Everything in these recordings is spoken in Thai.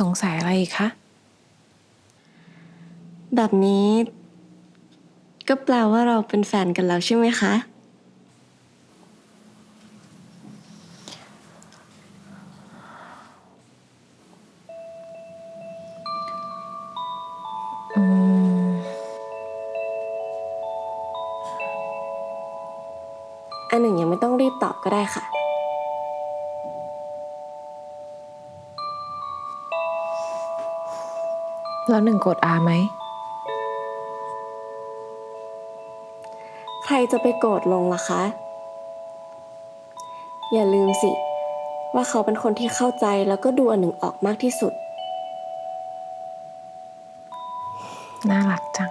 สงสัยอะไรอีกคะ แบบนี้ ก็แปลว่าเราเป็นแฟนกันแล้วใช่ไหมคะ อืม อันหนึ่งยังไม่ต้องรีบตอบก็ได้ค่ะ แล้วหนึ่งกดอาไหม ใครจะไปโกรธลงล่ะคะ อย่าลืมสิ ว่าเขาเป็นคนที่เข้าใจแล้วก็ดูอันหนึ่งออกมากที่สุด น่ารักจัง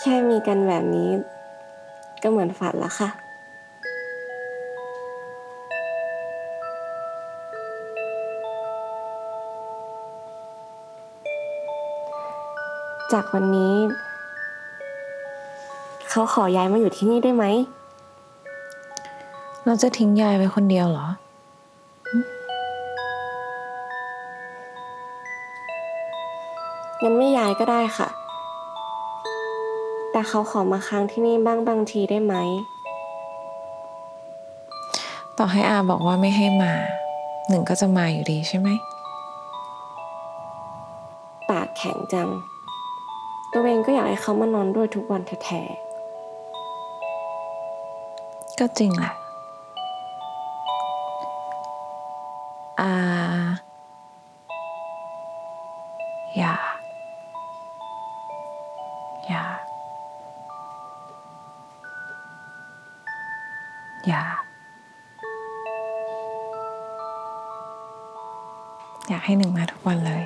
แค่มีกันแบบนี้ ก็เหมือนฝันแล้วค่ะ จากวันนี้ เขาขอย้ายมาอยู่ที่นี่ได้ไหม เราจะทิ้งยายไว้คนเดียวเหรอ งั้นไม่ย้ายก็ได้ค่ะ แต่เขาขอมาค้างที่นี่บ้างบางทีได้ไหม ต่อให้อาบอกว่าไม่ให้มา หนึ่งก็จะมาอยู่ดีใช่ไหม ปากแข็งจัง ตัวเองก็อยากให้เขามานอนด้วยทุกวันแท้ๆ ก็จริงแหละอาอยากอยากอยากอยากให้หนึ่งมาทุกวันเลย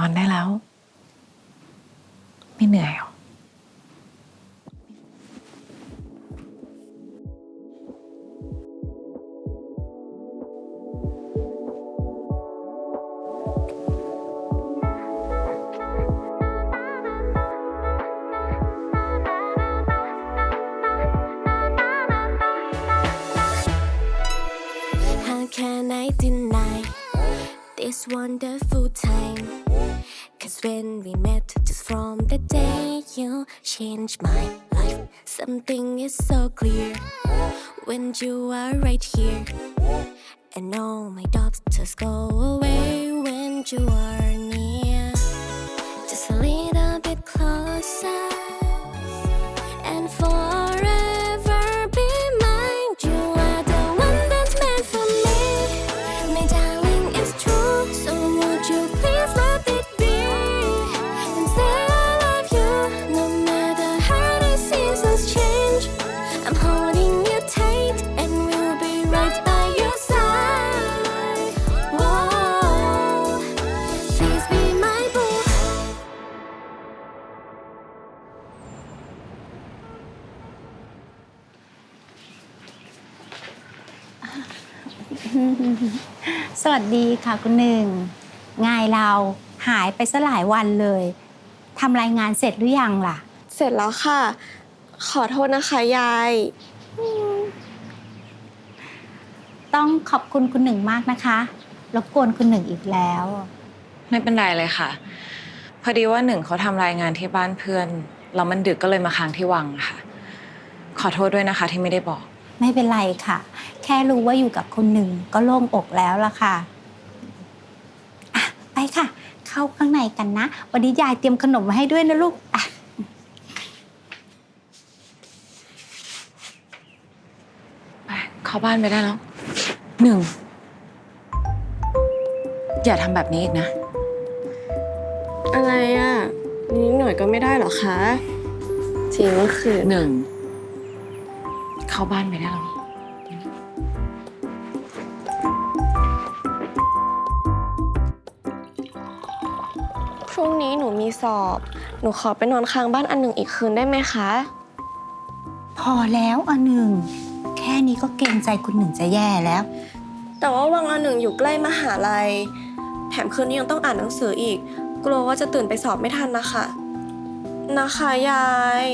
อนได้แล้ว ไม่เหนื่อยหรอแค่ไหน deny this wonderful time Cause when we met, just from the day you changed my life, something is so clear. When you are right here, and all my doubts just go away when you are สวัสดีค่ะคุณหนึ่งงายเราหายไปซะหลายวันเลยทำรายงานเสร็จหรือยังล่ะๆเสร็จแล้วค่ะ ขอโทษนะคะยาย ต้องขอบคุณคุณหนึ่งมากนะคะรบกวนคุณหนึ่งอีกแล้ว ไม่เป็นไรเลยค่ะ พอดีว่าหนึ่งเขาทำรายงานที่บ้านเพื่อนแล้วมันดึกก็เลยมาค้างที่วังค่ะ ขอโทษด้วยนะคะที่ไม่ได้บอก ไม่เป็นไรค่ะ แค่รู้ว่าอยู่กับคุณหนึ่งก็โล่งอกแล้วล่ะค่ะอะไปค่ะ เข้าข้างในกันนะ วันนี้ยายเตรียมขนมมาให้ด้วยนะลูกอะไปเข้าบ้านไปได้แล้วหนึ่ง อย่าทำแบบนี้อีกนะ อะไรอะนิดหน่อยก็ไม่ได้เหรอคะทีเมื่อคืนหนึ่ง เข้าบ้านไปได้แล้วพรุ่งนี้หนูมีสอบ หนูขอไปนอนค้างบ้านอันหนึ่งอีกคืนได้ไหมคะ พอแล้วอันหนึ่ง แค่นี้ก็เกรงใจคุณหนึ่งจะแย่แล้ว แต่ว่าวังอันหนึ่งอยู่ใกล้มหาลัย แถมคืนนี้ยังต้องอ่านหนังสืออีก กลัวว่าจะตื่นไปสอบไม่ทันนะคะ นะคะยาย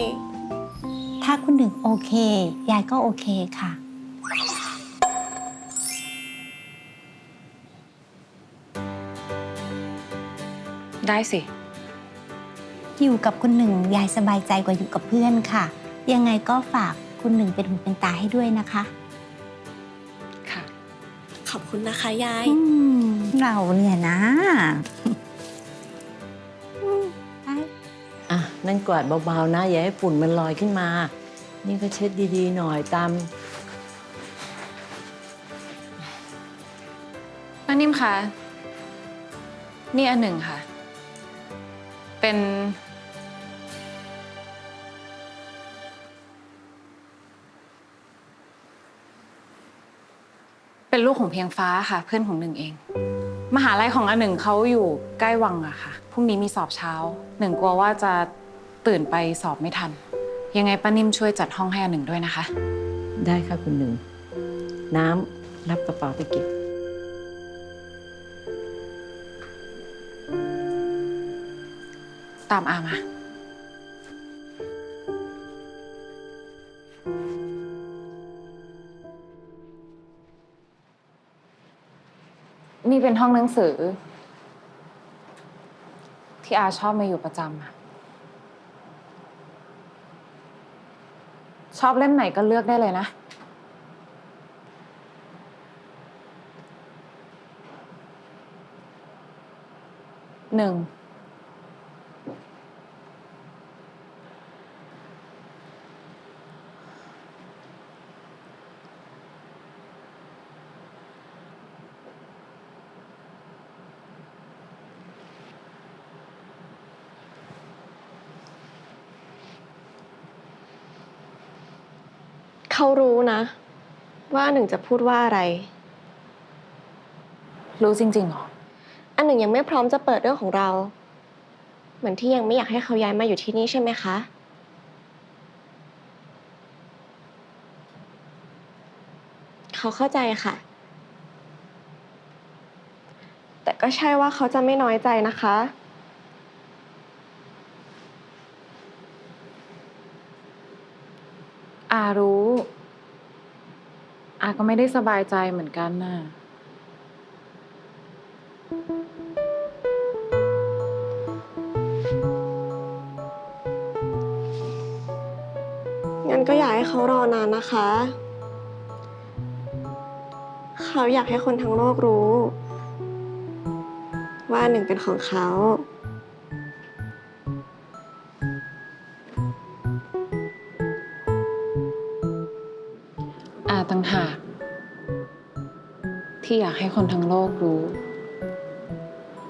ถ้าคุณหนึ่งโอเค ยายก็โอเคค่ะ ได้สิ อยู่กับคุณหนึ่งยายสบายใจกว่าอยู่กับเพื่อนค่ะ ยังไงก็ฝากคุณหนึ่งเป็นหูเป็นตาให้ด้วยนะคะค่ะ ขอบคุณนะคะยาย อืมเราเนี่ยนะ นั่นกวาดเบาๆนะ อย่าให้ฝุ่นมันลอยขึ้นมา นี่ก็เช็ดดีๆ หน่อยตาม ป้านิ่มคะ นี่อันหนึ่งค่ะ เป็น เป็นลูกของเพียงฟ้าค่ะ เพื่อนของหนึ่งเอง มหาลัยของอันหนึ่งเขาอยู่ใกล้วังอะค่ะ พรุ่งนี้มีสอบเช้า หนึ่งกลัวว่าจะ ตื่นไปสอบไม่ทัน ยังไงป้านิ่มช่วยจัดห้องให้อันหนึ่งด้วยนะคะ ได้ค่ะคุณหนึ่ง น้ำรับกระเป๋าไปเก็บตามอามานี่เป็นห้องหนังสือ ที่อาชอบมาอยู่ประจำอะช อบเล่มไหนก็เลือกได้เลยนะ หนึ่ง เขารู้นะ ว่าหนึ่งจะพูดว่าอะไร รู้จริงๆเหรอ อันหนึ่งยังไม่พร้อมจะเปิดเรื่องของเรา เหมือนที่ยังไม่อยากให้เขาย้ายมาอยู่ที่นี่ใช่ไหมคะ เขาเข้าใจค่ะ แต่ก็ใช่ว่าเขาจะไม่น้อยใจนะคะ อารู้ อาก็ไม่ได้สบายใจเหมือนกันน่ะ งั้นก็อยากให้เขารอนานนะคะ เขาอยากให้คนทั้งโลกรู้ ว่าหนึ่งเป็นของเขาอา ที่อยากให้คนทั้งโลกรู้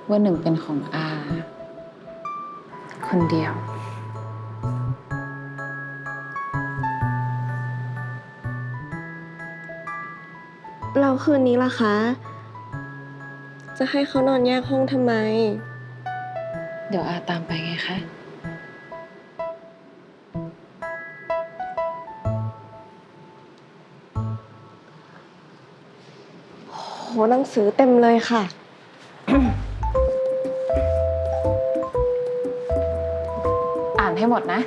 ว่าหนึ่งเป็นของอาคนเดียว เราคืนนี้ล่ะคะ จะให้เขานอนแยกห้องทำไม เดี๋ยวอาตามไปไงคะ หหนังสือเต็มเลยค่ะ อ่านให้หมดนะ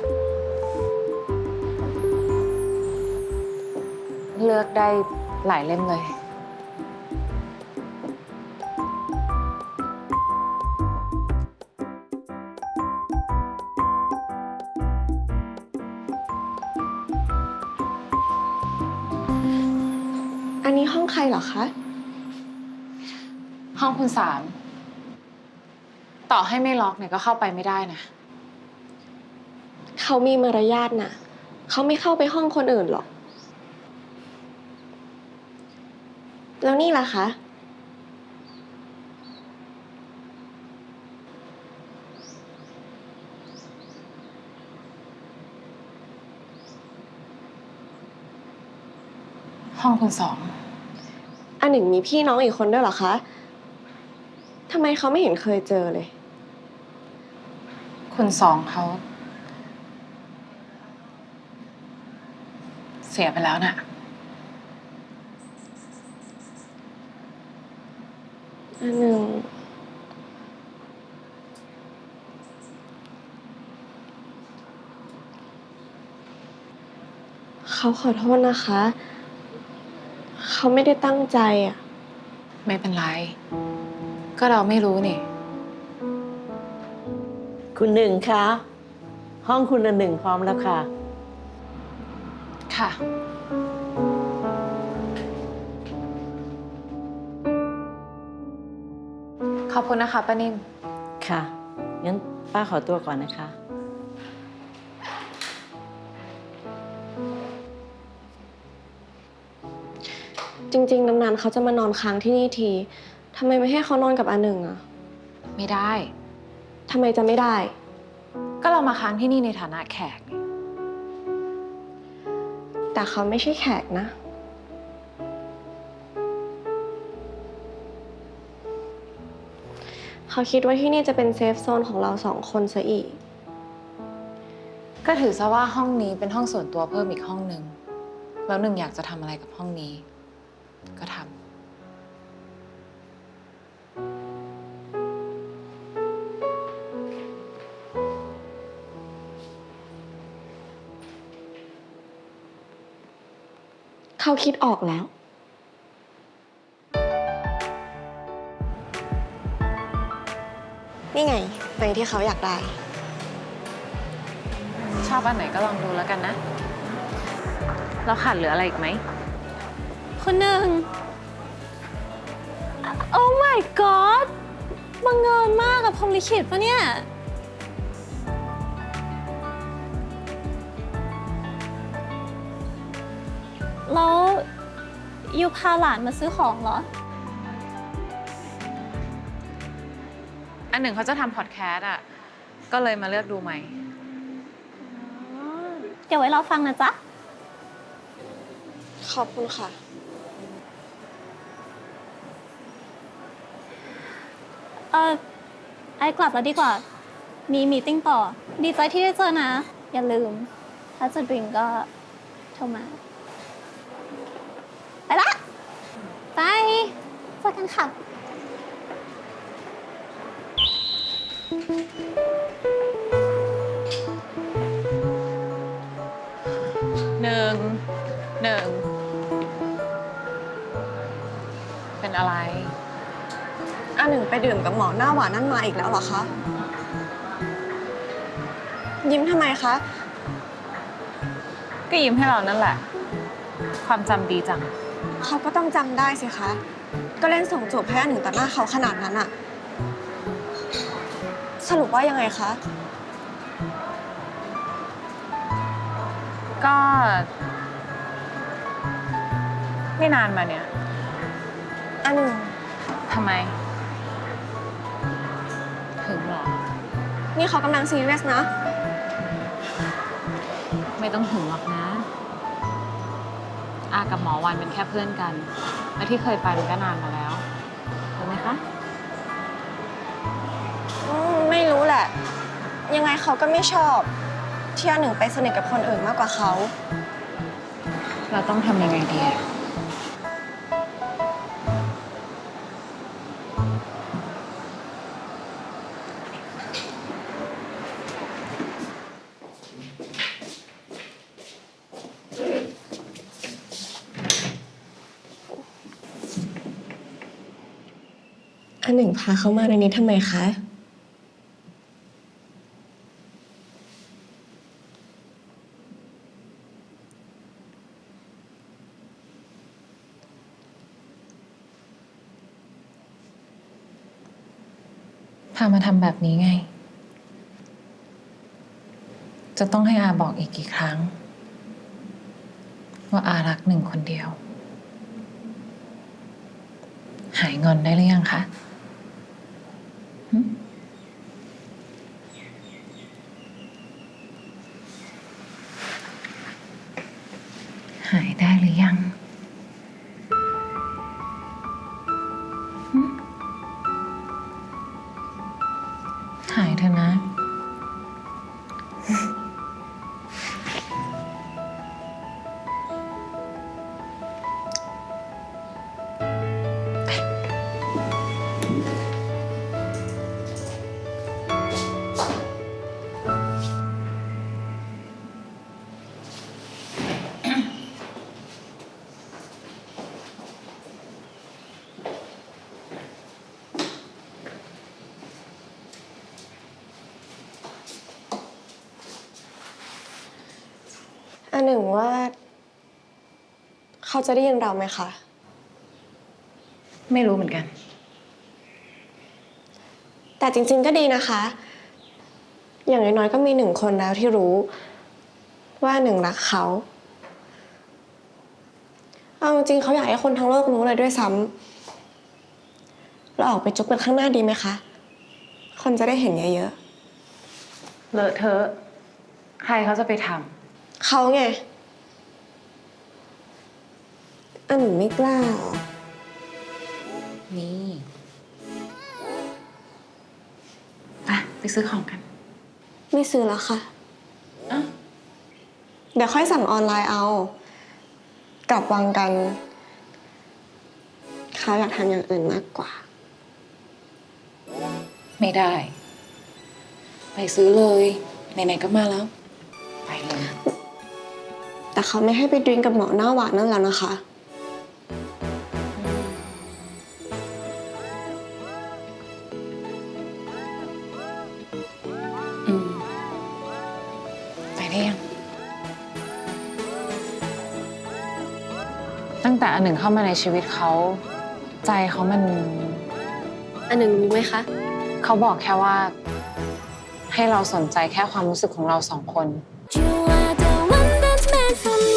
เลือกได้หลายเล่มเลย อันนี้ห้องใครเหรอคะ ห้องคุณสาม ต่อให้ไม่ล็อกเนี่ยก็เข้าไปไม่ได้นะ เขามีมารยาทน่ะเขาไม่เข้าไปห้องคนอื่นหรอก แล้วนี่ล่ะคะ ห้องคุณสอง อันหนึ่งมีพี่น้องอีกคนด้วยเหรอคะ ทำไมเขาไม่เห็นเคยเจอเลย คุณสองเขา เสียไปแล้วน่ะ อันหนึ่ง เขาขอโทษนะคะ เขาไม่ได้ตั้งใจอะ ไม่เป็นไร ก็เราไม่รู้นี่ คุณหนึ่งคะ ห้องคุณอันหนึ่งพร้อมแล้วค่ะ ค่ะ ขอบคุณนะคะป้านิ่ม ค่ะ งั้นป้าขอตัวก่อนนะคะ จริงๆนานๆเขาจะมานอนค้างที่นี่ที ทำไมไม่ให้เขานอนกับอาหนึ่งอะไม่ได้ ทำไมจะไม่ได้ ก็เรามาค้างที่นี่ในฐานะแขกนี่แต่เขาไม่ใช่แขกนะ เขาคิดว่าที่นี่จะเป็นเซฟโซนของเราสองคนซะอีก ก็ถือซะว่าห้องนี้เป็นห้องส่วนตัวเพิ่มอีกห้องหนึ่งแล้วหนึ่งอยากจะทำอะไรกับห้องนี้ ก็ทำ เขาคิดออกแล้ว นี่ไงในที่เขาอยากได้ ชอบอันไหนก็ลองดูแล้วกันนะ เราขาดเหลืออะไรอีกไหม คนหนึ่งโอ้ my god บังเอิญมากกับพรหมลิขิตปะเนี่ย แล้วยูพาหลานมาซื้อของเหรอ อันหนึ่งเขาจะทำพอดแคสต์อะ ก็เลยมาเลือกดูใหม่ เดี๋ยวไว้เราฟังนะจ๊ะ ขอบคุณค่ะ เออไอกลับแล้วดีกว่า มีมีติ้งต่อ ดีใจที่ได้เจอนะ อย่าลืม ถ้าจะดื่มก็โทรมา ไปละ ไปเจ อกันค่ะหนึ่งหนึ่งเป็นอะไรอาหนึ่งไปดื่มกับหมอหน้าหวานนั่นมาอีกแล้วเหรอคะ ยิ้มทำไมคะ ก็ยิ้มให้เรานั่นแหละ ความจำดีจัง เขาก็ต้องจำได้สิคะ ก็เล่นส่งจูบให้อาหนึ่งต่อหน้าเขาขนาดนั้นอะสรุปว่ายังไงคะ ก็ ไม่นานมาเนี้ยอาหนึ่งทำไม ถึงเหรอ นี่เขากำลังซีเรียสนะ ไม่ต้องถึงหรอกนะ อากับหมอวันเป็นแค่เพื่อนกัน และที่เคยไปมันก็นานมาแล้วรู้ไหมคะอืมไม่รู้แหละ ยังไงเขาก็ไม่ชอบ ที่อาหนึ่งไปสนิทกับคนอื่นมากกว่าเขา เราต้องทำยังไงดีอะ หนึ่งพาเขามาในนี้ทำไมคะ พามาทำแบบนี้ไง จะต้องให้อาบอกอีกกี่ครั้ง ว่าอารักหนึ่งคนเดียว หายงอนได้หรือยังคะ อันหนึ่งว่า เขาจะได้ยินเราไหมคะ ไม่รู้เหมือนกัน แต่จริง ๆ ก็ดีนะคะ อย่างน้อยๆก็มีหนึ่งคนแล้วที่รู้ ว่าหนึ่งรักเขาเอาจริงๆเขาอยากให้คนทั้งโลกรู้เลยด้วยซ้ำเราออกไปจุกกันข้างหน้าดีไหมคะ คนจะได้เห็นเยอะเลอะเทอะ ใครเขาจะไปทๆ เขาไงอันหนึ่งไม่กล้าหรอำนี่ อะ ไปซื้อของกัน ไม่ซื้อแล้วค่ะ อ้าวเดี๋ยวค่อยสั่งออนไลน์เอา กลับวังกัน เขาอยากทำอย่างอื่นมากกว่า ไม่ได้ ไปซื้อเลย ไหนๆก็มาแล้ว ไปเลย แต่เขาไม่ให้ไปดื่มกับหมอหน้าหวานนั่นแล้วนะคะ อืม ไปได้ยัง ตั้งแต่อันหนึ่งเข้ามาในชีวิตเขา ใจเขามัน อันหนึ่งรู้ไหมคะ เขาบอกแค่ว่า ให้เราสนใจแค่ความรู้สึกของเราสองคน for me.